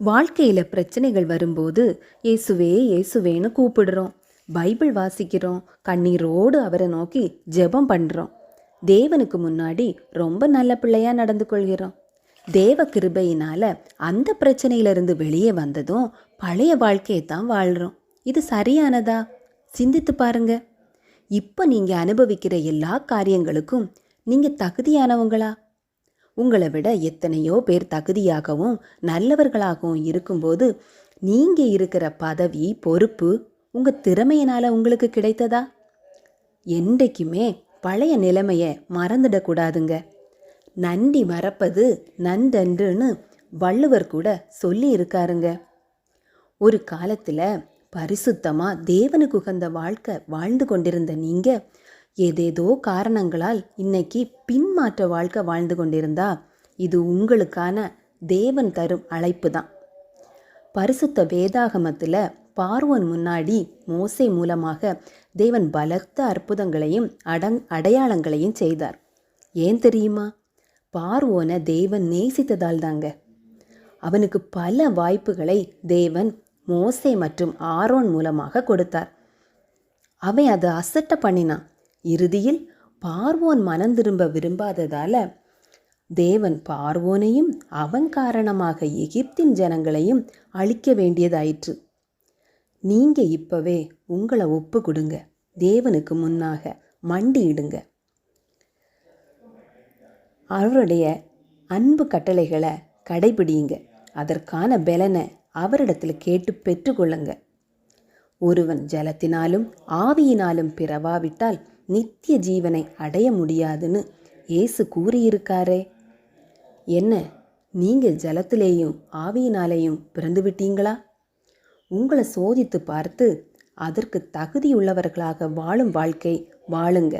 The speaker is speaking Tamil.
வாழ்க்கையில் பிரச்சனைகள் வரும்போது இயேசுவே இயேசுவேன்னு கூப்பிடுறோம். பைபிள் வாசிக்கிறோம். கண்ணீரோடு அவரை நோக்கி ஜெபம் பண்ணுறோம் தேவனுக்கு முன்னாடி ரொம்ப நல்ல பிள்ளையாக நடந்து கொள்கிறோம். தேவ கிருபையினால் அந்த பிரச்சனையிலிருந்து வெளியே வந்ததும் பழைய வாழ்க்கையை தான் வாழ்கிறோம் இது சரியானதா? சிந்தித்து பாருங்க. இப்போ நீங்கள் அனுபவிக்கிற எல்லா காரியங்களுக்கும் நீங்கள் தகுதியானவங்களா? உங்களை விட எத்தனையோ பேர் தகுதியாகவும் நல்லவர்களாகவும் இருக்கும்போது நீங்கள் இருக்கிற பதவி பொறுப்பு உங்கள் திறமையினால் உங்களுக்கு கிடைத்ததா? என்றைக்குமே பழைய நிலைமையை மறந்துடக்கூடாதுங்க நன்றி மறப்பது நன்றன்றுன்னு வள்ளுவர் கூட சொல்லி இருக்காருங்க. ஒரு காலத்தில் பரிசுத்தமாக தேவனுக்கு உகந்த வாழ்க்கை வாழ்ந்து கொண்டிருந்த நீங்கள் ஏதேதோ காரணங்களால் இன்னைக்கு பின்மாற்ற வாழ்க்கை வாழ்ந்து கொண்டிருந்தா இது உங்களுக்கான தேவன் தரும் அழைப்பு தான். பரிசுத்த வேதாகமத்தில் பார்வன் முன்னாடி மோசை மூலமாக தேவன் பலத்த அற்புதங்களையும் அடங் அடையாளங்களையும் செய்தார். ஏன் தெரியுமா? பார்வோனை தேவன் நேசித்ததால் தாங்க. அவனுக்கு பல வாய்ப்புகளை தேவன் மோசை மற்றும் ஆரோன் மூலமாக கொடுத்தார். அவன் அதை அசட்ட பண்ணினான். இறுதியில் பார்வோன் மனம் திரும்ப விரும்பாததால தேவன் பார்வோனையும் அவன் காரணமாக எகிப்தின் ஜனங்களையும் அழிக்க வேண்டியதாயிற்று. நீங்க இப்பவே உங்களை ஒப்பு கொடுங்க. தேவனுக்கு முன்னாக மண்டியிடுங்க. அவருடைய அன்பு கட்டளைகளை கடைபிடியுங்க. அதற்கான பலனை அவரிடத்தில் கேட்டு பெற்றுக்கொள்ளுங்க. ஒருவன் ஜலத்தினாலும் ஆவியினாலும் பிறவாவிட்டால் நித்திய ஜீவனை அடைய முடியாதுன்னு ஏசு கூறியிருக்காரே. என்ன நீங்கள் ஜலத்திலேயும் ஆவியினாலேயும் பிறந்து விட்டீங்களா? உங்களை சோதித்து பார்த்து அதற்கு தகுதியுள்ளவர்களாக வாழும் வாழ்க்கை வாழுங்க.